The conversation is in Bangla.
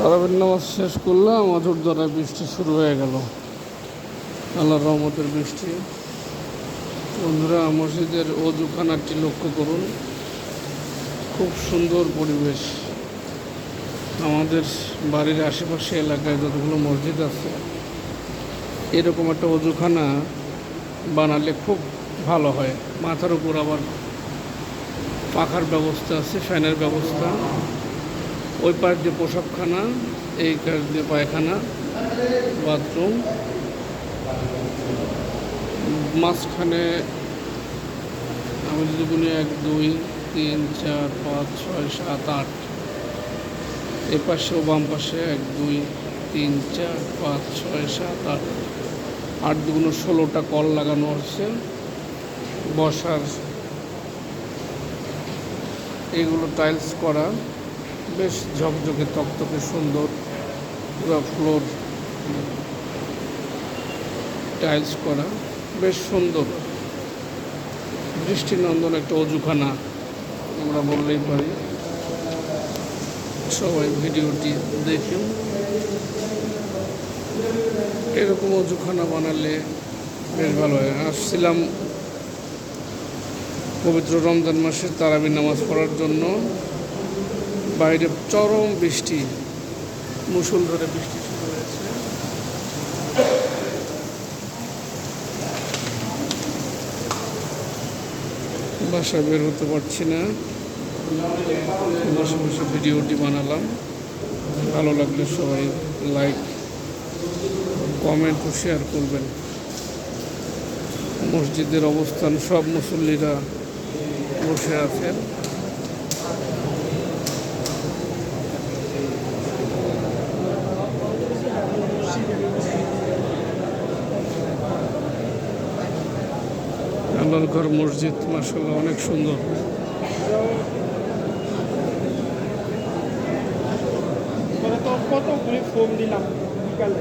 তারাবির নামাজ শেষ করলাম অঝর দ্বারা বৃষ্টি শুরু হয়ে গেল। আল্লাহর রহমতের বৃষ্টি। বন্ধুরা, মসজিদের অজুখানাটি লক্ষ্য করুন। খুব সুন্দর পরিবেশ। আমাদের বাড়ির আশেপাশে এলাকায় যতগুলো মসজিদ আছে, এরকম একটা অজুখানা বানালে খুব ভালো হয়। মাথার উপর আবার পাখার ব্যবস্থা আছে, ফ্যানের ব্যবস্থা। ওই পাশ দিয়ে পোশাকখানা, এই পাশ দিয়ে পায়খানা, বাথরুম। মাঝখানে আমি যদি বলি এক, দুই, তিন, চার, পাঁচ, ছয়, সাত, আট। এ পাশে ও বাম পাশে এক, দুই, তিন, চার, পাঁচ, ছয়, সাত, আট। আট দুগুলো ষোলোটা কল লাগানো হচ্ছে। বসার এগুলো টাইলস করা। বেশ ঝকঝকে, তকতকে, সুন্দর পুরো ফ্লোর টাইলস করা, বেশ সুন্দর। দৃষ্টিনন্দন একটা অজুখানা, আমরা বললেই পারি। সবাই ভিডিওটি দেখুন। এরকম অজুখানা বানালে বেশ ভালো হয়। আসছিলাম পবিত্র রমজান মাসে তারাবি নামাজ পড়ার জন্য। বাইরে চরম বৃষ্টি মুসুলধারে বৃষ্টি শুরু হয়েছে। বাসা বের হতে পারছি না। বসে বসে ভিডিওটি বানালাম। ভালো লাগলে সবাই লাইক কমেন্ট ও শেয়ার করবেন। মসজিদের অবস্থান, সব মুসল্লিরা বসে আছেন। ঘর মসজিদ মার্শাল্লাহ অনেক সুন্দর। কত কত করে ফোন দিলাম বিকালে?